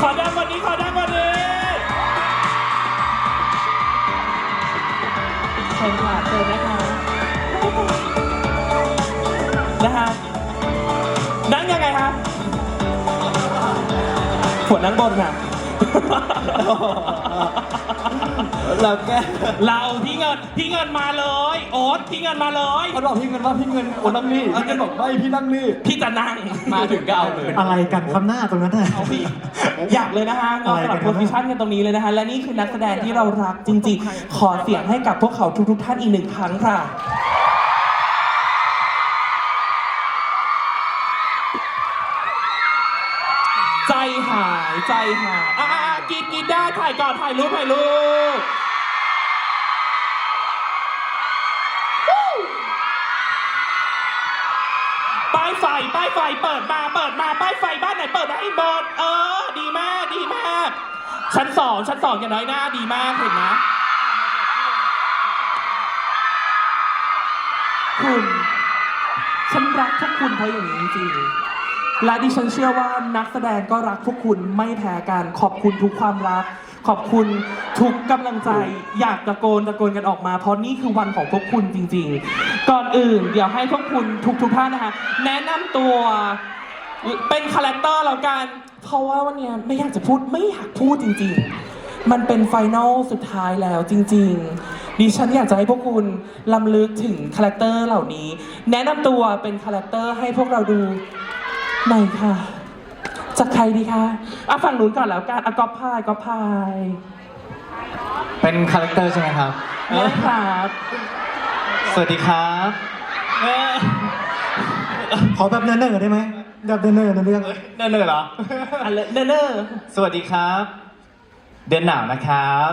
ขอดังกว่านี้ขอดังกว่านี้เชิญค่ะเชิญนะคะนะคะนั่งยังไงคะหัวนั่งบนค่ะ เราแก้เราพี่เงินพี่เงินมาเลย โอ๊ตพี่เงินมาเลยเขาบอกพี่เงินว่าพี่เงินโอนนั่งนี่พี่เงินบอกไม่พี่นั่งนี่พี่จะนั่งมาถึงก็เอาเลยอะไรกันคำหน้าตรงนั้นน่ะ เอาพี่อยากเลยนะคะเราสลับโพสิชันกันตรงนี้เลยนะคะ และนี่คือนักแสดงที่เรารักจริง ๆ ขอเสียงให้กับพวกเขาทุกๆท่านอีกหนึ่งครั้งค่ะใจหายใจหายอ่ากินกินได้ถ่ายก่อนถ่ายรูปถ่ายรูป ไฟป้ายไฟเปิดมาเปิดมาป้ายไฟบ้านไหนเปิดได้เบิร์ดเออ ดีมากดีมาก ชั้นสองชั้นสองอย่างน้อยหน้าดีมากเห็นไหมคุณฉันรักพวกคุณเพราะอย่างนี้จริงๆและดิฉันเชื่อว่านักแสดงก็รักพวกคุณไม่แพ้กันขอบคุณทุกความรัก ขอบคุณทุกกำลังใจ อยากตะโกนตะโกนกันออกมา เพราะนี่คือวันของพวกคุณจริงๆ ก่อนอื่น เดี๋ยวให้พวกคุณทุกทุกท่านนะคะ แนะนำตัวเป็นคาแรคเตอร์แล้วกัน เพราะว่าวันนี้ไม่อยากจะพูดไม่อยากพูดจริงๆ มันเป็นไฟนอลสุดท้ายแล้วจริง ๆ ดิฉันอยากจะให้พวกคุณลำลึกถึงคาแรคเตอร์เหล่านี้ แนะนำตัวเป็นคาแรคเตอร์ให้พวกเราดูหน่อยค่ะ จากใครดีคะอะฝั่งนู้นก่อนแล้วกันอะก๊อปพายก๊อปพายเป็นคาแรคเตอร์ใช่ไหมครับนะครับสวัสดีครับเออขอแบบเนิ่นๆได้ไหมแบบเนิ่นๆในเรื่องเนินๆเหรอ อันเลเนอร์เนอร์สวัสดีครับ เดือนหนาวนะครับ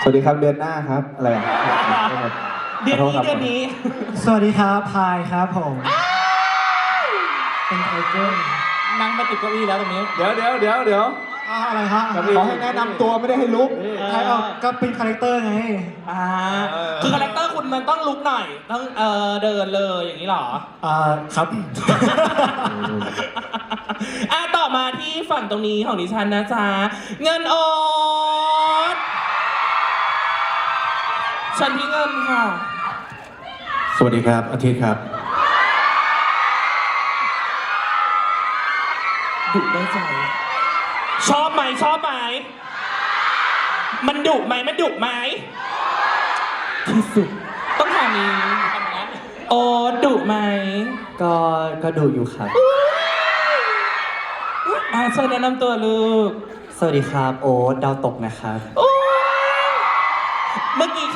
สวัสดีครับเดือนหน้าครับ อะไรอะ เดือนนี้เดือนนี้ สวัสดีครับพายครับผม เป็นไทเกอร์นั่งไปติดเก้าอี้แล้วตรงนี้ เดี๋ยวเดี๋ยวเดี๋ยวเดี๋ยว อ้าวอะไรฮะขอให้แนะนำตัวไม่ได้ให้ลุกใครเอาก็เป็นคาแรคเตอร์ไง อ่าคือคาแรคเตอร์คุณมันต้องลุกหน่อย ต้องเออเดินเลยอย่างนี้เหรอ อ่าครับ อะต่อมาที่ฝั่งตรงนี้ของดิฉันนะจ๊ะ เงินโอ๊ตฉันพี่เงินค่ะ สวัสดีครับ อาทิตย์ครับดุได้ใจชอบไหมชอบไหม มันดุไหมมันดุไหม ที่สุด ต้องถามนี้โอ๊ตดุไหมก็ก็ดูอยู่ครับอะเชิญแนะนำตัวลูก สวัสดีครับ โอ๊ตดาวตกนะครับ โอ๊ยเมื่อกี้คา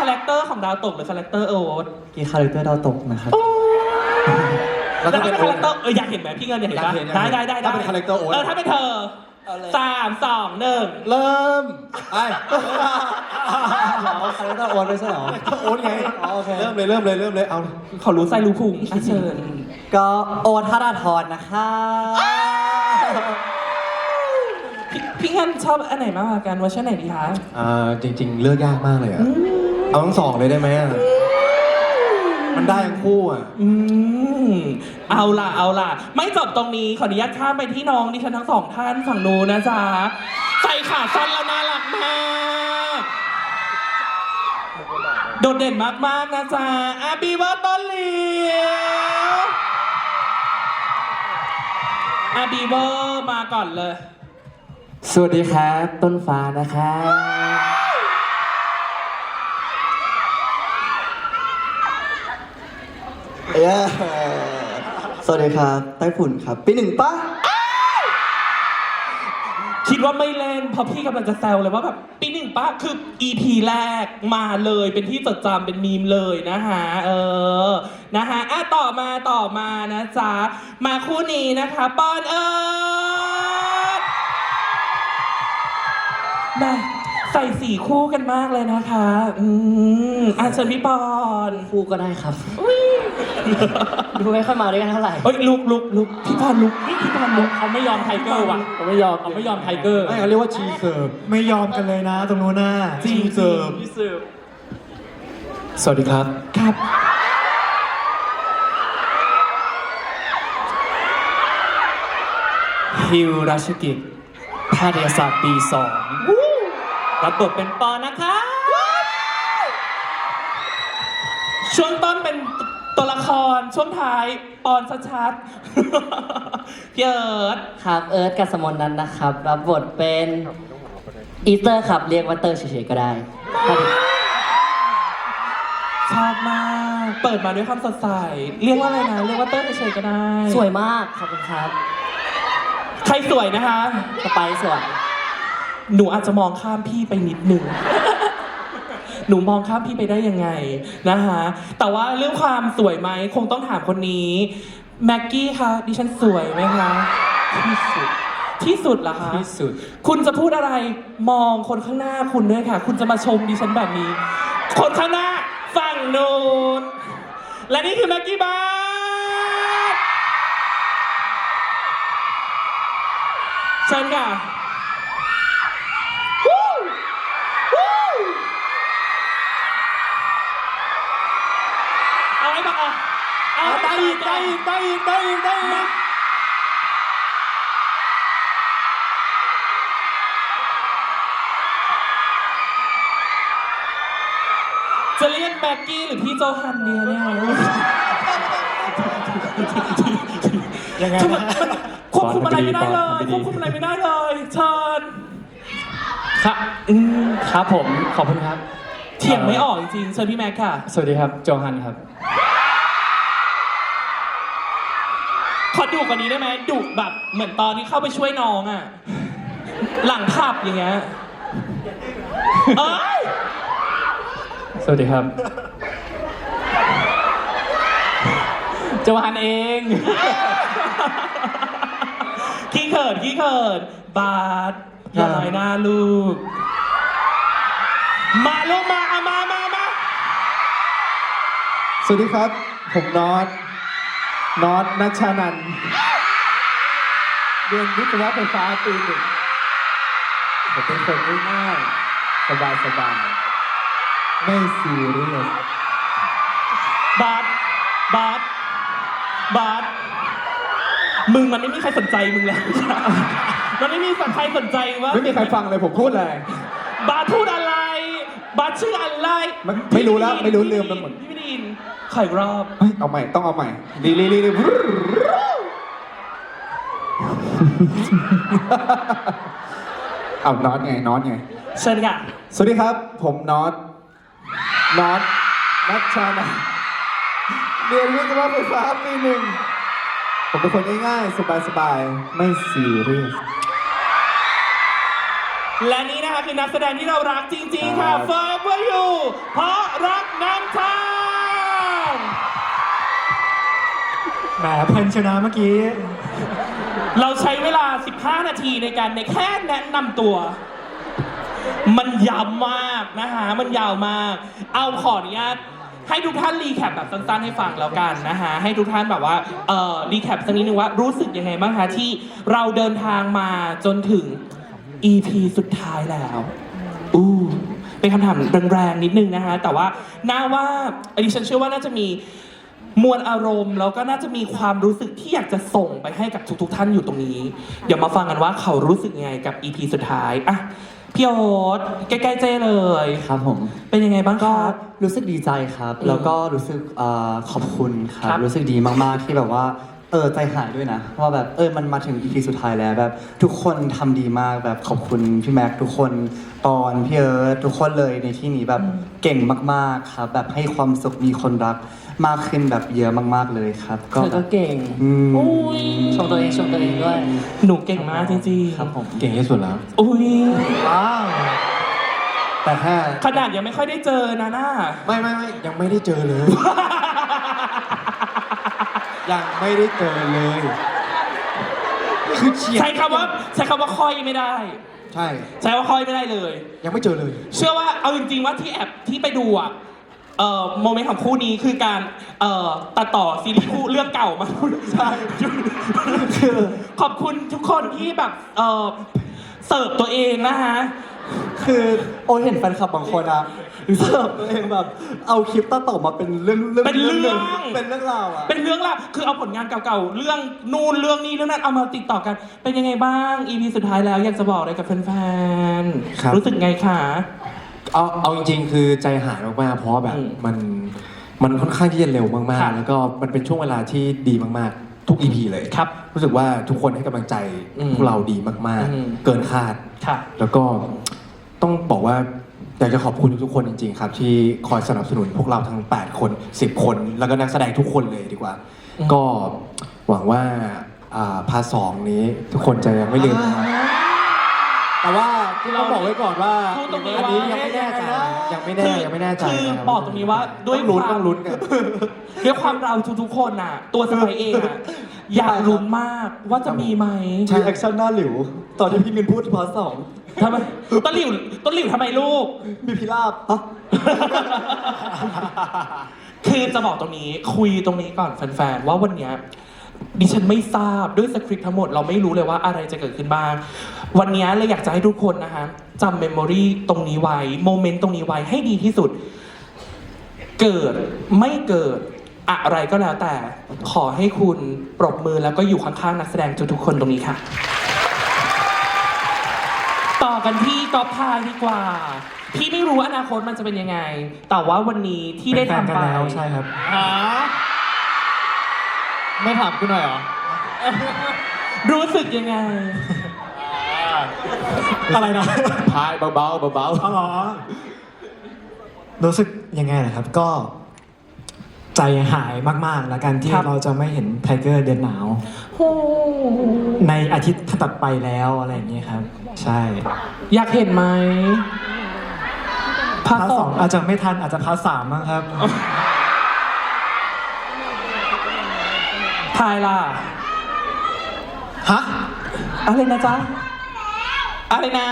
แรคเตอร์ของดาวตกหรือคาแรคเตอร์โอ๊ตกี่คาแรคเตอร์ดาวตกนะครับโอ๊ยแล้วถ้าเป็นคาแรคเตอร์เอออยากเห็นไหมพี่เงินอยากเห็นอยากปะเห็นได้ได้ได้ถ้าเป็นคาแรคเตอร์โอ๊ต เออถ้าเป็นเธอสามสองหนึ่งเริ่มไอ้คาแรคเตอร์โอ๊ตไม่ใช่เหรอโอ๊ตไงอ๋อโอเค เริ่มเลยเริ่มเลยเริ่มเลยเอาเขารู้ไส้รู้พุงอะเชิญก็โอ๊ตธาราธรนะคะพี่พี่เงินชอบอันไหนมากกว่ากันเวอร์ชันไหนดีคะอ่าจริง ๆ เลือกยากมากเลยอะ เอาทั้งสองเลยได้ไหมอะมันได้ทั้งคู่อะ อืมเอาล่ะ เอาล่ะ ไม่จบตรงนี้ขออนุญาตข้ามไปที่น้องดิฉันทั้งสองท่านฝั่งนู้นนะจ๊ะใส่ขาสั้นแล้วน่ารักมาก โดดเด่นมาก ๆ นะจ๊ะอาบีเวอร์ต้นเหลียวอาบีเวอร์มาก่อนเลย สวัสดีครับ ต้นฟ้านะครับ เย้สวัสดีครับไต้ฝุ่นครับปีหนึ่งปะคิดว่าไม่เล่นเพราะพี่กำลังจะแซวเลยว่าแบบปีหนึ่งป้าคือ EP แรกมาเลยเป็นที่จดจำเป็นมีมเลยนะคะเออนะคะอะต่อมาต่อมานะจ๊ะมาคู่นี้นะคะปอนเอิร์ธมา ใส่สีคู่กันมากเลยนะคะ อืมอาเชิญพี่ปอนคู่ก็ได้ครับดูไม่ค่อยมาด้วยกันเท่าไหร่เฮ้ยลุกลุกลุกพี่ปอนลุกนี่พี่ปอนลุกเขาไม่ยอมไทเกอร์ว่ะเขาไม่ยอมเขาไม่ยอมไทเกอร์ไม่เขาเรียกว่าชีเสิร์ฟไม่ยอมกันเลยนะ ตรงโน้นน่ะชีเสิร์ฟสวัสดีครับครับฮิวราชกิจแพทยศาสตร์ปีสอง รับบทเป็นปอนะคะ ช่วงต้นเป็นตัวละคร ช่วงท้ายปอนชัดๆพี่เอิร์ธครับเอิร์ธกัสมนนั้นนะครับ รับบทเป็นอีเตอร์ครับเรียกว่าเตอร์เฉยๆก็ได้ครับชอบมาก เปิดมาด้วยความสดใส เรียกว่าอะไรนะ เรียกว่าเต้ยเฉยๆก็ได้ สวยมากขอบคุณครับ ใครสวยนะคะ สไปซ์สวย หนูอาจจะมองข้ามพี่ไปนิดหนึ่ง หนูมองข้ามพี่ไปได้ยังไงนะคะแต่ว่าเรื่องความสวยไหมคงต้องถามคนนี้แม็กกี้คะดิฉันสวยไหมคะที่สุดที่สุดเหรอคะที่สุด คุณจะพูดอะไรมองคนข้างหน้าคุณด้วยค่ะ คุณจะมาชมดิฉันแบบนี้ คนข้างหน้าฝั่งนู้นและนี่คือแม็กกี้บาร์เชิญค่ะ อาได้อีกได้อีกได้อีกได้อีกได้อีกจะเรียกแม็กกี้หรือพี่โจฮันเดียเนี่ยยังไงทำไมนะมันควบคุมอะไรไม่ได้เลปอนยทำดีควบคุมอะไรไม่ได้เลยเชิญครับอืมครับผม ขอบคุณครับ เถียงไม่ออกจริงๆเชิญพี่แม็กค่ะ สวัสดีครับ โจฮันครับ ขอดุกว่านี้ได้ไหมดุแบบเหมือนตอนที่เข้าไปช่วยน้องอะหลังผับอย่างเงี้ยเอ้ยสวัสดีครับโจฮันเอง ขี้เขินขี้เขินบาสอย่าน้อยหน้าลูก มาลูกมาเอามามามาสวัสดีครับ ผมนอต นอตนัชชานันท์เรียนวิศวะไฟฟ้าปีหนึ่งผมเป็นคนง่ายๆสบายสบายๆไม่ซีเรียสบาสบาสบาสมึงมันไม่มีใครสนใจมึงแล้ว มันไม่มีใครสนใจว่าไม่มีใครฟังเลยผมพูดเลย บาสพูดอะไร บาสชื่ออะไร ไม่ไม่รู้แล้ว ไม่รู้ลืมไปหมดพี่ ไม่ได้ยินขออีกรอบเฮ้ยเอาใหม่ต้องเอาใหม่ดีดีดีดีเอาน็อตไงน็อตไง เชิญค่ะสวัสดีครับ ผมน็อตน็อตนัชชานันท์เรียนวิศวะไฟฟ้าปีหนึ่งผมเป็นคนง่ายๆ สบายๆ ไม่ซีเรียส และนี่นะคะคือนักแสดงที่เรารักจริงๆ ค่ะครับ Forever You เพราะรักน้ำทา แหมเพลินชนะเมื่อกี้ เราใช้เวลา 15 นาทีในการในแค่แนะนำตัว มันยาวมากนะคะมันยาวมาก เอาขออนุญาตให้ทุกท่านรีแคปแบบสั้นๆให้ฟังแล้วกันนะคะให้ทุกท่านแบบว่า เอ่อ รีแคปสักนิดนึงว่ารู้สึกยังไงบ้างคะที่เราเดินทางมาจนถึง EP สุดท้ายแล้ว อู้เป็นคำถามแรงๆนิดนึงนะคะแต่ว่าน่าว่าอันนี้ฉันเชื่อว่าน่าจะมี มวลอารมณ์แล้วก็น่าจะมีความรู้สึกที่อยากจะส่งไปให้กับทุกๆ ท่านอยู่ตรงนี้ เดี๋ยวมาฟังกันว่าเขารู้สึกยังไงกับ EP สุดท้ายอะพี่โอ๊ตใกล้ๆเจ้เลย ครับผม เป็นยังไงบ้างคก็รับ รู้สึกดีใจครับ อืมแล้วก็รู้สึกเอ่อขอบคุณครัครับ บ รู้สึกดีมากๆที่แบบว่า เออใจหายด้วยนะว่าแบบเออมันมาถึง EP สุดท้ายแล้วแบบ ทุกคนทำดีมากแบบขอบคุณพี่แม็กซ์ทุกคนปอนพี่เอิร์ธทุกคนเลยในที่นี้แบบเก่งมากๆครับแบบให้ความสุขมีคนรัก มากขึ้นแบบเยอะมากๆเลยครับเธอก็เก่งอืม อุ้ยชมตัวเองชมตัวเองด้วย หนูเก่งมากจริงๆครับผม เก่งที่สุดแล้ว อุ้ยว้าวแต่แค่ขนาดยังไม่ค่อยได้เจอนะน่าไม่ไม่ไม่ยังไม่ได้เจอเลย ยังไม่ได้เจอเลยคือเฉียดใช้คำว่าใช้คำว่าค่อยไม่ได้ ใช่ ใช้ว่าค่อยไม่ได้เลย ยังไม่เจอเลย เชื่อว่าเอาจริงๆว่าที่แอบที่ไปดูอะ เอ่อโมเมนต์ของคู่นี้คือการเอ่อตัดต่อซีรีส์คู่เรื่องเก่ามาใช่คือขอบคุณทุกคนที่แบบเอ่อเสิร์ฟตัวเองนะฮะคือโอเห็นแฟนคลับบางคนอะสำหรับตัวเองแบบ เอาคลิปตัดต่อมาเป็นเรื่องเรื่องเป็นเรื่อง หนึ่เป็นเรื่องราวอะ เป็นเรื่องราวคือเอาผลงานเก่าๆ เรื่องนู่นเรื่องนี้เรื่องนั้นเอามาติดต่อกัน เป็นยังไงบ้าง EP สุดท้ายแล้วอยากจะบอกอะไรกับแฟนครับ ๆ รู้สึกไงคะ เอาเอาจริงๆ คือใจหายมากๆเพราะว่าแบบอืมมันมันค่อนข้างที่จะเร็วมากครับ ๆ แล้วก็มันเป็นช่วงเวลาที่ดีมากๆ ทุก EP เลยครับ รู้สึกว่าทุกคนให้กำลังใจอืมพวกเราดีมากอืม ๆ เกินคาด ค่ะ แล้วก็ต้องบอกว่าอยากจะขอบคุณทุกๆคนจริง ๆ ครับ ที่คอยสนับสนุนพวกเราทั้ง 8 คน 10 คน แล้วก็นักแสดงทุกคนเลยดีกว่า อืม ก็หวังว่าอ่าพาร์ทสองนี้ทุกคนจะยังไม่ลืมนะครับ แต่ว่าต้องบอกไว้ก่อนว่าพูดตรงนี้อันนี้ว่ายัยังไม่แน่ใจยังไม่แน่คือยังไม่แน่ใจคือนะครับบอกตรงนี้ว่าด้วยต้องลุ้นความ ต้องลุ้นกัน ด้วยความเราทุกๆคนน่ะ ตัวสไปเองอะอยากลุ้นมากว่าจะมีไหมรีแอคชั่นหน้าหลิว ตอนที่พี่มินพูดพาร์ทสองทำไมต้นหลิวต้นหลิวทำไมลูก มีพิราบฮะคือจะบอกตรงนี้คุยตรงนี้ก่อนแฟนๆว่าวันเนี้ย ดิฉันไม่ทราบด้วยสคริปต์ทั้งหมดเราไม่รู้เลยว่าอะไรจะเกิดขึ้นบ้าง วันเนี้ยเลยอยากจะให้ทุกคนนะคะจำเมมโมรีตรงนี้ไว้โมเมนต์ตรงนี้ไว้ให้ดีที่สุด เกิดไม่เกิดอะไรก็แล้วแต่ขอให้คุณปรบมือแล้วก็อยู่ข้างๆนักแสดงทุกๆคนตรงนี้ค่ะ ต่อกันที่กอล์ฟพายดีกว่า พี่ไม่รู้อนาคตมันจะเป็นยังไง แต่ว่าวันนี้ที่ได้เป็นแฟนทำกันไปแล้วใช่ครับ ไม่ถามกูหน่อยเหรอ รู้สึกยังไง อะไรนะพายเบาๆเบาอ๋อเหรอรู้สึกยังไงนะครับ ก็ ใจหายมากๆ แล้วกันที่ครับ เราจะไม่เห็นไทเกอร์เดือนหนาว โอ้ในอาทิตย์ถัดไปแล้วอะไรอย่างเงี้ยครับ ใช่อยากเห็นไหมภาคพาร์ทสสอองงอาจจะไม่ทันอาจจะพาร์ทสามมั้งครับ ทายล่ะ ฮะ อะไรนะจ๊ะ อะไรนะ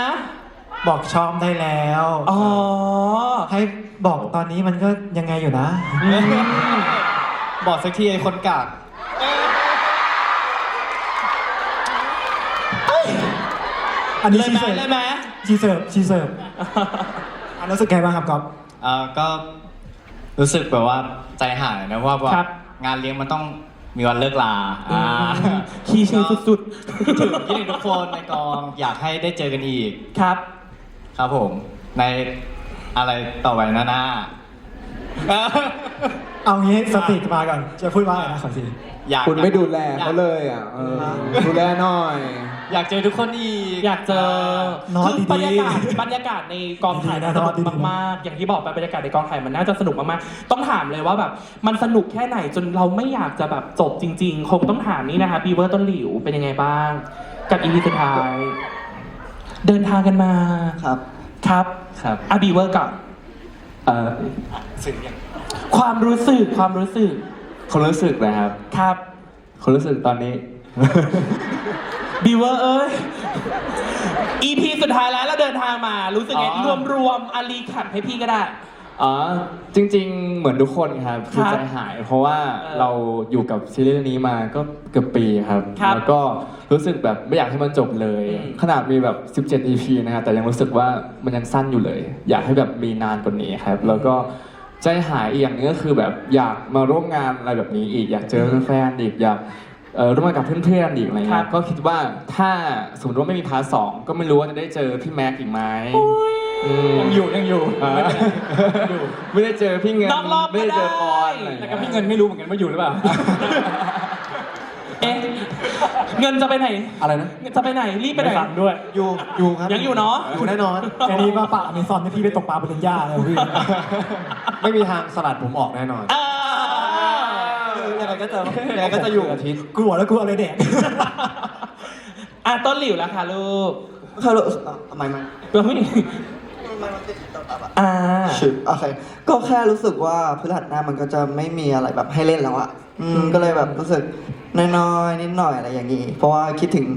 บอกชอบได้แล้ว อ๋อ ให้บอกตอนนี้มันก็ยังไงอยู่นะ บอกสักทีไอ้คนกากอันนี้เลยชีไหมเสิร์ฟเลยไหมชีเสิร์ฟชีเสิร์ฟอันรู้สึกไงบ้างครับก๊อฟ เอ่อก็รู้สึกแบบว่าใจหายนะว่าแบบครับ งานเลี้ยงมันต้อง มีวันเลิกลาอือ่ามคีเชสุดคิดถึงคิดถึงทุกคนในกองอยากให้ได้เจอกันอีกๆครับ ครับผม ในอะไรต่อไปหน้าหน้าเอางี้สติมาก่อน จะพูดว่าอะไรนะขอทีอยากๆคุณไม่ดูแลเขาเลยอะเออดูแลหน่อย อยากเจอทุกคนอีก อยากเจอนอนคือบรรยากาศดีๆบรรยากาศในกองถ่ายดีๆมันนะสนุนอนดีกๆมากๆ อย่างที่บอกไปบรรยากาศในกองถ่ายมันน่าจะสนุกมากๆ ต้องถามเลยว่าแบบมันสนุกแค่ไหนจนเราไม่อยากจะแบบจบจริง ๆ คงต้องถามนี่นะคะบีเวอร์ต้นหลิวเป็นยังไงบ้าง กับอีพีสุดท้าย เดินทางกันมาครับ ครับครับอะบีเวอร์ก่อนเอ่อสึกยังความรู้สึกความรู้สึกความรู้สึกนะครับ ครับ ความรู้สึกตอนนี้ บีเวอร์เอ้ย EP สุดท้ายแล้วเราเดินทางมา รู้สึกไงอ๋อรวมรวมๆอารีขัดให้พี่ก็ได้ อ๋อจริง ๆ เหมือนทุกคนครับคือครับใจหาย เพราะว่าเออเราอยู่กับซีรีส์เรื่องนี้มาก็เกือบปีครับ ครับแล้วก็รู้สึกแบบไม่อยากให้มันจบเลย อืม ขนาดมีแบบ 17 EP นะครับแต่ยังรู้สึกว่ามันยังสั้นอยู่เลย อยากให้แบบมีนานกว่านี้ครับ แล้วก็ใจหายอีกอย่างหนึงก็คือแบบอยากมาร่วมงานอะไรแบบนี้อีก อยากเจอแฟนๆอีกอยาก เอ่อร่วมงานกับเพื่อนๆอีกอะไรครัเงี้บ ยก็คิดว่าถ้าสมมติว่าไม่มีพาร์ทสองก็ไม่รู้ว่าจะได้เจอพี่แม็กซ์อีกไหมอืมยังอยู่ยังอยู่อ่าไม่ได้เจอพี่เงินนอกรอบก็ไม่ได้เจอได้ปอนอะไรอย่างแต่เงี้ย กับพี่เงินไม่รู้เหมือนกันว่าอยู่หรือเปล่า เอ๊ะเงินจะไปไหนอะไรนะจะไปไหนรีบไปไหน ฟังด้วยอยู่อยู่ครับยังอยู่เนาะอยู่แน่นอน แค่นี้ว่าป่ามีซอนให้พี่ไปตกปลาบนต้นหญ้าเลยพี่ ไม่มีทางสลัดผมออกแน่นอนเออยังไง ก็จะยังไงก็จะอยู่อาทิตย์กลัวแล้วกลัวอะไรแดดอะต้นหลิวแล้วค่ะลูกเคยรู้อะทำไมมันตัวผู้หญิงอ่าชิโอเคก็แค่รู้สึกว่าพฤหัสหน้ามันก็จะไม่มีอะไรแบบให้เล่นแล้วอะอืมก็เลยแบบรู้สึกน้อยๆนิดหน่อยอะไรอย่างนี้ เพราะว่าคิดถึง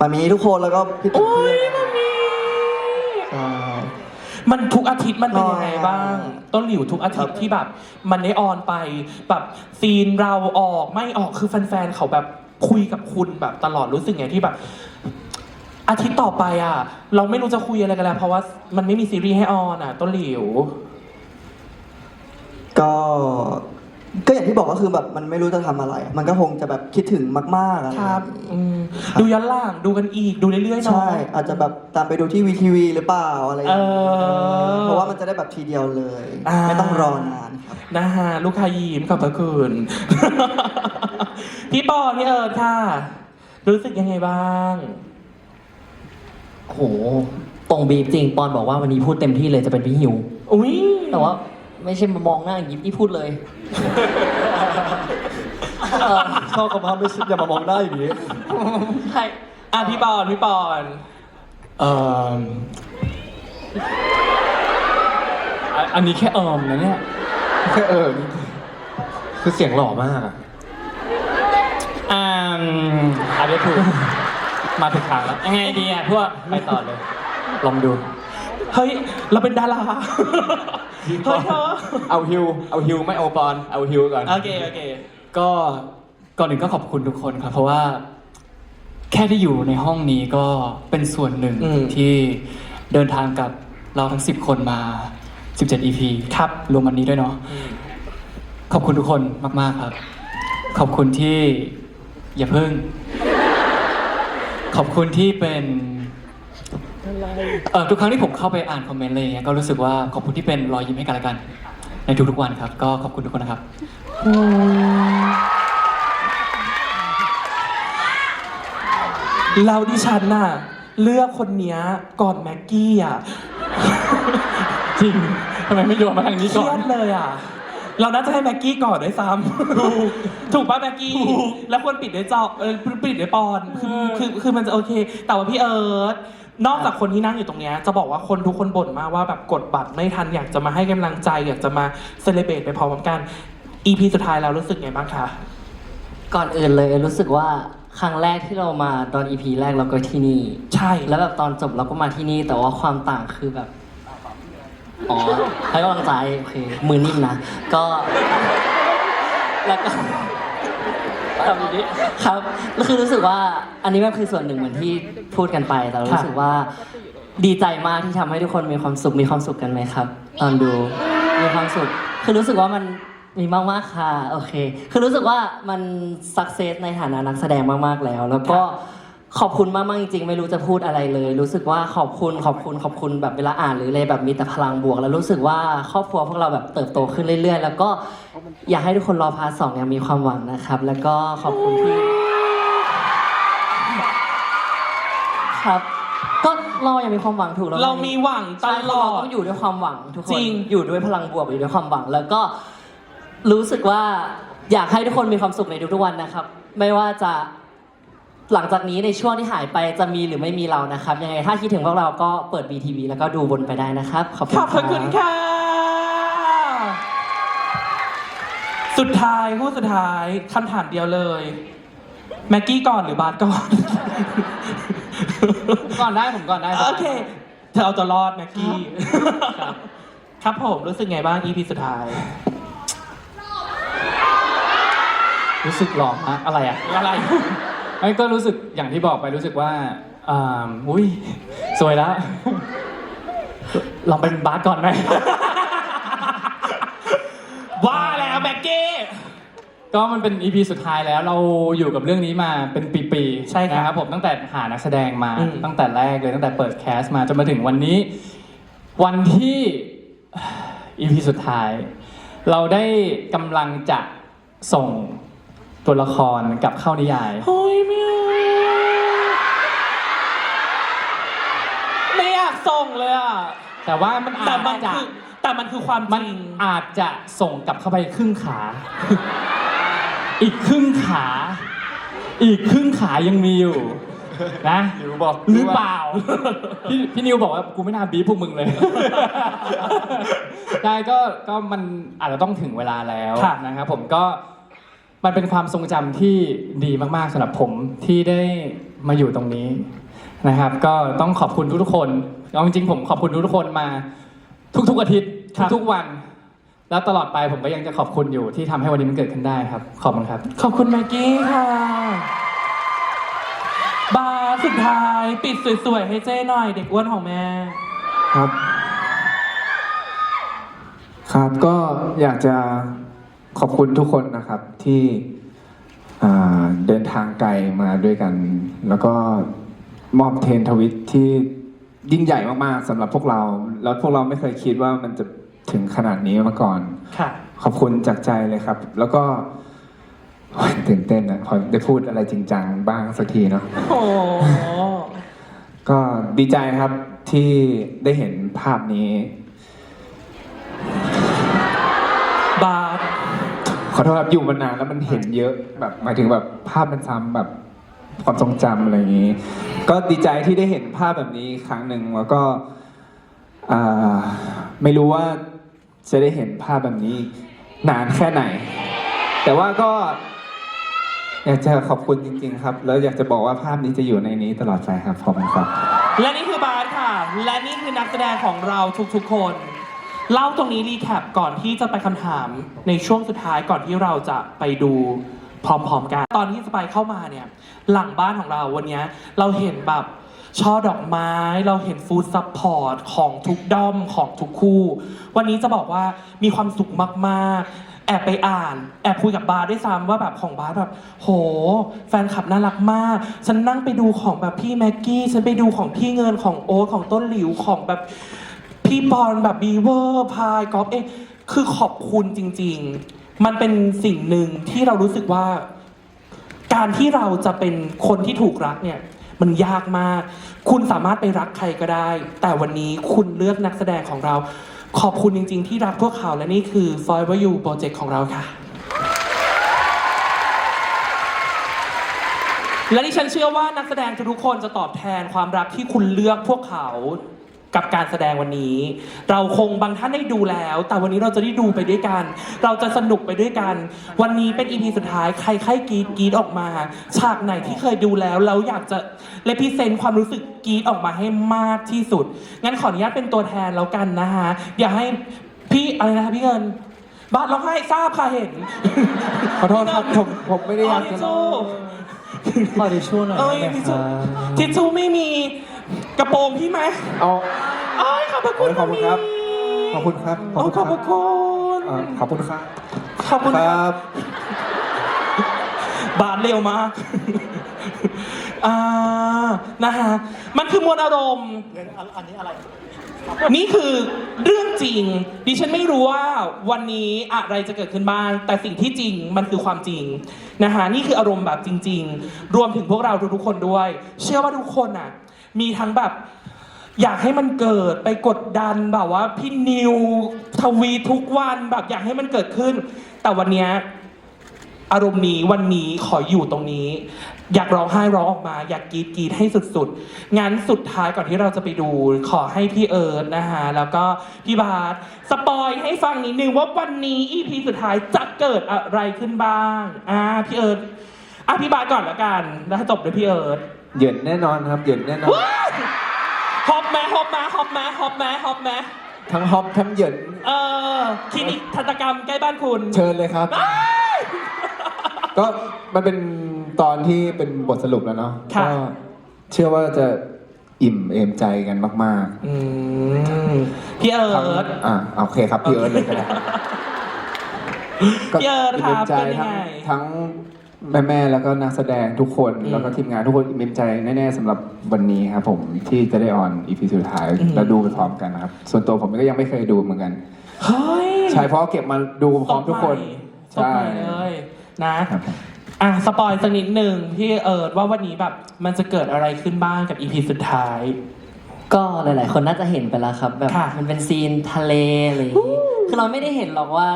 มามีทุกคนแล้วก็พี่ตุ๊กโอ้เพื่ยอน มันมีใช่มันทุกอาทิตย์มันเป็นยังไงน้อยบ้าง ต้นหลิวทุกอาทิตคย์รับที่แบบ มันได้ออนไปแบบซีนเราออกไม่ออกคือแฟนๆเขาแบบคุยกับคุณแบบตลอดรู้สึกไงที่แบบ อาทิตย์ต่อไปอะ เราไม่รู้จะคุยอะไรกันแล้ว เพราะว่ามันไม่มีซีรีส์ให้ออนอะ ต้นหลิวก็ ก็อย่างที่บอกก็คือแบบมันไม่รู้จะทำอะไร มันก็คงจะแบบคิดถึงมากๆอะไรครับอย่างงี้อืมดูย้อนหลังดูกันอีกดูเรื่อยๆเนาะ ใช่ อาจจะแบบตามไปดูที่วีทีวีหรือเปล่าอะไรอย่างเอเงี้ยอเพราะว่ามันจะได้แบบทีเดียวเลย อ่า ไม่ต้องรอนานครับ นะฮะลูกค้ายิ้มขอบพระคุณ พี่ปอพี่เอิร์ธค่ะ รู้สึกยังไงบ้าง โห ตรงบีบจริง ปอนบอกว่าวันนี้พูดเต็มที่เลยจะเป็นพี่หิว อุ้ยแต่ว่า ไม่ใช่มามองหน้าอย่างนี้พี่พูดเลยเออชอบคำว่าไม่อย่ามามองหน้าอย่างนี้ใช่อะพี่ปอนพี่ปอนเอ่ออะอันนี้แค่เอิมนะเนี่ยแค่เออคือเสียงหล่อมากอะอ่าอันนี้ถูก มาถูกทางแล้วยังไงดีอะพวกไปต่อเลย ลองดู เฮ้ย เราเป็นดารา เฮ้ยเธอเอาฮิว เอาฮิวไม่เอาปอน เอาฮิวก่อน โอเคโอเค ก็ก่อนหนึ่งก็ขอบคุณทุกคนครับ เพราะว่า แค่ที่อยู่ในห้องนี้ก็เป็นส่วนหนึ่งอืม ที่เดินทางกับเราทั้ง 10 คนมา 17 EP ครับรวมวันนี้ด้วยเนาะ ขอบคุณทุกคนมาก ๆ ครับ ขอบคุณที่อย่าเพิ่ง ขอบคุณที่เป็น เออทุกครั้งที่ผมเข้าไปอ่านคอมเมนต์อะไรอย่างเงี้ยก็รู้สึกว่าขอบคุณที่เป็นรอยยิ้มให้กันและกัน ในทุกๆวันครับ ก็ขอบคุณทุกคนนะครับเราดิฉันน่ะ เลือกคนเนี้ยก่อนแม็กกี้อะจริงทำไมไม่โยนมาทางนี้เคก่รีอยน ดเลยอะ เราน่าจะให้แม็กกี้ก่อนด้วยซ้ำถูกถูกป่ะแม็กกี้ แล้วควรปิดด้วยจอบเออปิดด้วยปอนคือคือคือมันจะโอเค แต่ว่าพี่เอิร์ธ นอกจากคนที่นั่งอยู่ตรงเนี้ยจะบอกว่าคนทุกคนบ่นมากว่าแบบกดบัตรไม่ทันอยากจะมาให้กำลังใจ อยากจะมาเซเลบรตไปพร้อมกัน EP สุดท้ายเรารู้สึกไงบ้างคะ ก่อนอื่นเลยรู้สึกว่าครั้งแรกที่เรามาตอน EP แรกเราก็ที่นี่ ใช่ แล้วแบบตอนจบเราก็มาที่นี่ แต่ว่าความต่างคือแบบ อ๋อให้กำลังใจโอเคมือนิ่มนะ ก็ แล้วก็ ทำอย่างนี้ ครับแล้วคือรู้สึกว่าอันนี้มันคือส่วนหนึ่งเหมือนที่พูดกันไป แต่เรารู้สึกว่าดีใจมากที่ทำให้ทุกคนมีความสุขมีความสุขกันไหมครับ ตอนดูมีความสุข คือรู้สึกว่ามันมีมากมากๆค่ะ โอเค คือรู้สึกว่ามันสักเซสในฐานะนักแสดงมาก ๆ แล้ว แล้วก็ ขอบคุณมากๆจริงๆ ไม่รู้จะพูดอะไรเลย รู้สึกว่าขอบคุณขอบคุณขอบคุณแบบเวลาอ่านหรืออะไรแบบมีแต่พลังบวก แล้วรู้สึกว่าครอบครัวพวกเราแบบเติบโตขึ้นเรื่อย ๆ แล้วก็อยากให้ทุกคนรอพาร์ทสองอย่างมีความหวังนะครับ แล้วก็ขอบคุณที่ครับ ก็รออย่างมีความหวังถูกแล้วไงเรามีหวังตใช่ลอเราดต้องอยู่ด้วยความหวังทุกคนจริง อยู่ด้วยพลังบวกอยู่ด้วยความหวัง แล้วก็รู้สึกว่าอยากให้ทุกคนมีความสุขในทุกๆวันนะครับ ไม่ว่าจะ หลังจากนี้ในช่วงที่หายไปจะมีหรือไม่มีเรานะครับ ยังไงถ้าคิดถึงพวกเราก็เปิด BTV แล้วก็ดูบนไปได้นะครับ ขอบคุณขอบพระคุณรับ ค่ะ สุดท้ายผู้สุดท้ายคำถามเดียวเลย แม็กกี้ก่อนหรือบาสก่อน ก่อนได้ผมก่อนได้โอเค เธอเอาตัวรอดแม็กกี้ ครับผมรู้สึกไงบ้าง EP สุดท้าย รู้สึกหล่อมากอะไรอะอะไร ไม่ก็รู้สึกอย่างที่บอกไปรู้สึกว่าอ่าอุ้ยสวยแล้ว ลองเป็นบาสก่อนไหม ว่าแล้วแม็กกี้ก็มันเป็น EP สุดท้ายแล้วเราอยู่กับเรื่องนี้มาเป็นปีๆใช่ครับนะครับผมตั้งแต่หานักแสดงมาอืม ตั้งแต่แรกเลยตั้งแต่เปิดแคสมาจนมาถึงวันนี้ วันที่ EP สุดท้าย เราได้กำลังจะส่ง ตัวละครกลับเข้านิยาย โอ้ยไม่เอาไม่อยากส่งเลยอะแต่ว่ามันแต่อาจมันจะคือแต่มันคือความมันจริง อาจจะส่งกลับเข้าไปครึ่งขา อีกครึ่งขา อีกครึ่งขายังมีอยู่ นะนิวบอกหรือเปล่า พี่พี่นิวบอกว่ากูไม่น่าบีบพวกมึงเลย ได้ก็ก็มันอาจจะต้องถึงเวลาแล้วค่ะ นะครับผมก็ มันเป็นความทรงจำที่ดีมากๆสำหรับผมที่ได้มาอยู่ตรงนี้นะครับ ก็ต้องขอบคุณทุกๆคนเอาจริงๆผมขอบคุณทุกๆคนมาทุกๆอาทิตย์ครับ ทุกๆวัน แล้วตลอดไปผมก็ยังจะขอบคุณอยู่ที่ทำให้วันนี้มันเกิดขึ้นได้ครับ ขอบคุณครับ ขอบคุณแม็กกี้ค่ะ บาร์สุดท้าย ปิดสวยๆ ให้เจ้หน่อย เด็กอ้วนของแม่ ครับ ครับก็อยากจะ ขอบคุณทุกคนนะครับที่อ่าเดินทางไกลมาด้วยกัน แล้วก็มอบเทรนทวิตที่ยิ่งใหญ่มากๆสำหรับพวกเรา แล้วพวกเราไม่เคยคิดว่ามันจะถึงขนาดนี้มาก่อนค่ะขอบคุณจากใจเลยครับ แล้วก็โอ๊ยตื่นเต้นนะพอได้พูดอะไรจริงจังบ้างสักทีเนาะโอ้โหก็ดีใจครับที่ได้เห็นภาพนี้ ขอโทษครับอยู่มานานแล้วมันเห็นเยอะแบบหมายถึงแบบภาพมันซ้ำแบบความทรงจำอะไรอย่างนี้ ก็ดีใจที่ได้เห็นภาพแบบนี้ครั้งหนึ่งแล้วก็ไม่รู้ว่าจะได้เห็นภาพแบบนี้ นานแค่ไหน แต่ว่าก็ อยากจะขอบคุณจริง ๆ ครับ แล้วอยากจะบอกว่าภาพนี้จะอยู่ในนี้ตลอดไปครับขอบคุณครับ และนี่คือบาร์ค่ะ และนี่คือนักแสดงของเราทุกๆคน เล่าตรงนี้รีแคปก่อนที่จะไปคำถามในช่วงสุดท้ายก่อนที่เราจะไปดูพร้อมๆกัน ตอนที่สไปเข้ามาเนี่ย หลังบ้านของเราวันนี้เราเห็นแบบช่อดอกไม้เราเห็นฟู้ดซัพพอร์ตของทุกด้อมของทุกคู่ วันนี้จะบอกว่ามีความสุขมากๆ แอบไปอ่าน แอบคุยกับบาร์ด้วยซ้ำว่าแบบของบาร์แบบ โห แฟนคลับน่ารักมาก ฉันนั่งไปดูของแบบพี่แม็กกี้ ฉันไปดูของพี่เงินของโอ๊ตของต้นหลิวของแบบ พี่บอลแบบบีเวอร์พายกอล์ฟเองคือขอบคุณจริง ๆ มันเป็นสิ่งหนึ่งที่เรารู้สึกว่า การที่เราจะเป็นคนที่ถูกรักเนี่ย มันยากมาก คุณสามารถไปรักใครก็ได้ แต่วันนี้คุณเลือกนักแสดงของเรา ขอบคุณจริง ๆ ที่รักพวกเขาและนี่คือ Forever You Project ของเราค่ะ และดิฉันเชื่อว่านักแสดงทุกคนจะตอบแทนความรักที่คุณเลือกพวกเขา กับการแสดงวันนี้ เราคงบางท่านได้ดูแล้ว แต่วันนี้เราจะได้ดูไปด้วยกัน เราจะสนุกไปด้วยกัน วันนี้เป็นอีพีสุดท้ายใครใครกรีดกรีดออกมา ฉากไหนที่เคยดูแล้วแล้วอยากจะเลพิเซนต์ความรู้สึกกรีดออกมาให้มากที่สุด งั้นขออนุญาตเป็นตัวแทนแล้วกันนะคะอย่าให้พี่อะไรนะคะพี่เงินบ้านร้องไห้ทราบค่ะเห็นขอโทษครับผมผมไม่ได้อยากจะอ๋อทิชชู่ขอทิชชู่หน่อยเอ้ยได้ไหมทิชคชู่รับทิชชู่ไม่มี กระโปรงพี่ไหมเอาเอ้ยขอบพระคุณขอบคุณครับ ขอบคุณครับโอ้ขอบพระคุณเอ่อขอบคุณครับขอบคุณคครัรับบบาทเร็วมากอ่านะฮะมันคือมวลอารมณ์ อันนี้อะไร นี่คือเรื่องจริง ดิฉันไม่รู้ว่าวันนี้อะไรจะเกิดขึ้นบ้าง แต่สิ่งที่จริงมันคือความจริงนะคะนี่คืออารมณ์แบบจริง ๆ รวมถึงพวกเราทุกๆคนด้วย เชื่อว่าทุกคนอะ มีทั้งแบบ อยากให้มันเกิดไปกดดันแบบว่าพี่นิวทวีทุกวันแบบอยากให้มันเกิดขึ้น แต่วันเนี้ยอารมณ์นี้วันนี้ขออยู่ตรงนี้ อยากร้องไห้ร้องออกมา อยากกรีดกรีดให้สุดๆ งั้นสุดท้ายก่อนที่เราจะไปดูขอให้พี่เอิร์ธนะคะแล้วก็พี่บาสสปอยให้ฟังนิดนึงว่าวันนี้ EP สุดท้ายจะเกิดอะไรขึ้นบ้างอ่าพี่เอิร์ธอะพี่บาสก่อนละกัน แล้วจบด้วยพี่เอิร์ธ เหยินแน่นอนครับเหยินแน่นอนว้ายฮอปแมฮอปแมฮอปแมฮอปแมฮอปแมทั้งฮอปทั้งเหยินเออคลินิกทันตกรรมใกล้บ้านคุณเชิญเลยครับก็มันเป็นตอนที่เป็นบทสรุปแล้วเนาะค่ะ ก็เชื่อว่าจะอิ่มเอมใจกันมากอืมพี่เอิๆทั้งร์ธ อ่าโอเคครับพี่เอิร์ธเลยก็ได้ก็พี่เอิร์ธครับมใจเป็นยังทั้งไง ทั้ง แม่แม่ๆแล้วก็นักแสดงทุกคนอืมแล้วก็ทีมงานทุกคนอิ่มเอมใจแน่ๆสำหรับวันนี้ครับผมที่จะได้ออนอีพีสุดท้ายอืมแล้วดูไปพร้อมกันนะครับ ส่วนตัวผมก็ยังไม่เคยดูเหมือนกัน เฮ้ยใช่เพราะเก็บมาดูพร้อมทุกคนตบใหม่เลยนะ ครับอะ สปอยสักนิดหนึ่งพี่เอิร์ดว่าวันนี้แบบ มันจะเกิดอะไรขึ้นบ้างกับอีพีสุดท้าย ก็หลาย ๆ คนน่าจะเห็นไปแล้วครับ แบบค่ะมันเป็นซีนทะเลอะไรอย่างงี้คือเราไม่ได้เห็นหรอกว่า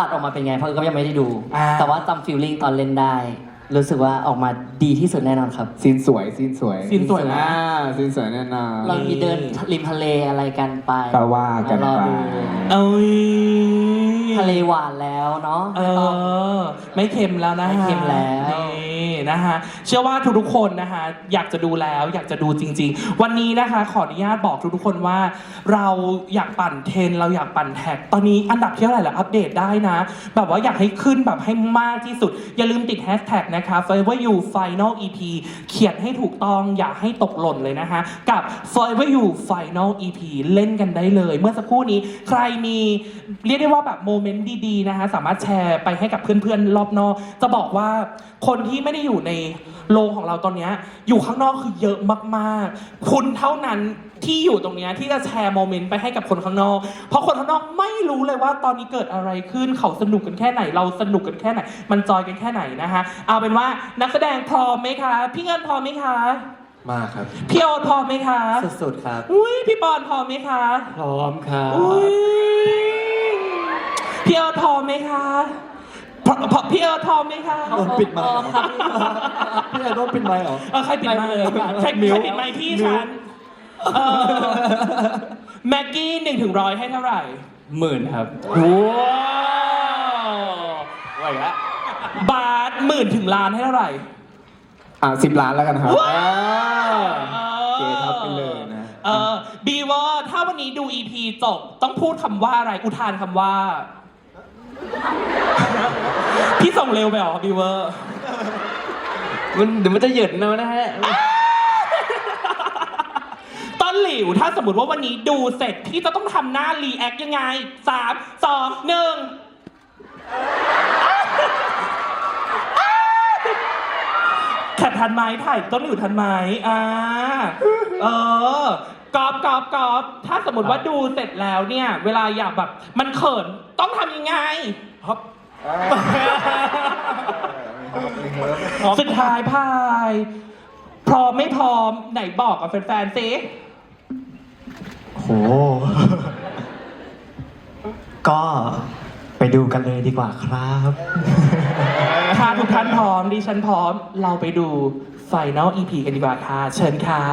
ตัดออกมาเป็นไงเพราะก็ยังไม่ได้ดู อ่า แต่ว่าจำฟีลลิ่งตอนเล่นได้ รู้สึกว่าออกมาดีที่สุดแน่นอนครับ ซีนสวยซีนสวยซีนสวยนะ อ่าซีนสวยแน่นอนเรามีเดินริมทะเลอะไรกันไปก็ว่ากันรอไปดูเอ้ยทะเลหวานแล้วเนาะ เออ ไม่เค็มแล้วนะไม่เค็มแล้ว นี่ นะคะ เชื่อว่าทุกๆคนนะคะ อยากจะดูแล้วอยากจะดูจริง ๆ วันนี้นะคะ ขออนุญาตบอกทุกๆคนว่า เราอยากปั่นเทรนเราอยากปั่นแท็ก ตอนนี้อันดับที่เท่าไหร่แล้วอัปเดตได้นะ แบบว่าอยากให้ขึ้นแบบให้มากที่สุด อย่าลืมติดแฮชแท็กนะคะ Forever You Final EP เขียนให้ถูกต้องอย่าให้ตกหล่นเลยนะคะ กับ Forever You Final EP เล่นกันได้เลย เมื่อสักครู่นี้ใครมีเรียกได้ว่าแบบโมเมนต์ดีๆนะคะสามารถแชร์ไปให้กับเพื่อนๆรอบนอกจะบอกว่าคนที่ไม่ได้อยู่ในโลกของเราตอนเนี้ยอยู่ข้างนอกคือเยอะมากๆ คุณเท่านั้นที่อยู่ตรงเนี้ยที่จะแชร์โมเมนต์ไปให้กับคนข้างนอก เพราะคนข้างนอกไม่รู้เลยว่าตอนนี้เกิดอะไรขึ้นเขาสนุกกันแค่ไหน เราสนุกกันแค่ไหน มันจอยกันแค่ไหนนะคะเอาเป็นว่านักแสดงพร้อมไหมคะพี่เงินพร้อมไหมคะมากครับ พี่โอ๊ตพร้อมไหมคะสุดๆครับ อุ้ยพี่ปอนพร้อมไหมคะพร้อมครับอุ้ยพี่โอ๊ตพร้อมไหมคะ พร้อมพร้อมพี่โอ๊ตพร้อมไหมคะโดนปิดไมค์พร้อมครับพี่ไอ้โดนปิดไมค์เหรอ เออใครปิดไมค์ไม่เลยใครมิ้วใครปิดไมค์พี่ฉันเออแม็กกี้หนึ่งถึงร้อยให้เท่าไหร่หมื่นครับว้าวไหวละบาทหมื่นถึงล้านให้เท่าไหร่อะสิบล้านแล้วกันครับว้าวอ่าเกทับไปเลยนะเออบีเวอร์ถ้าวันนี้ดู EP จบต้องพูดคำว่าอะไรอุทานคำว่า พี่ส่งเร็วไปเหรอบีเวอร์ มันเดี๋ยวมันจะเหยินเอานะฮะ ต้นหลิวถ้าสมมติว่าวันนี้ดูเสร็จพี่จะต้องทำหน้ารีแอคยังไงสามสองหนึ่งขัดทันไหมถ่ายต้นหลิวทันไหมอ่าเออกอบกอบกอบถ้าสมมติว่าดูเสร็จแล้วเนี่ย เวลาอยากแบบมันเขิน ต้องทำยังไงสุดท้ายพาย พร้อมไม่พร้อมไหนบอกกับแฟนๆสิโห ก็ไปดูกันเลยดีกว่าครับ ถ้าทุกท่านพร้อมดิฉันพร้อม เราไปดู Final EP กันดีกว่าค่ะ เชิญค่ะ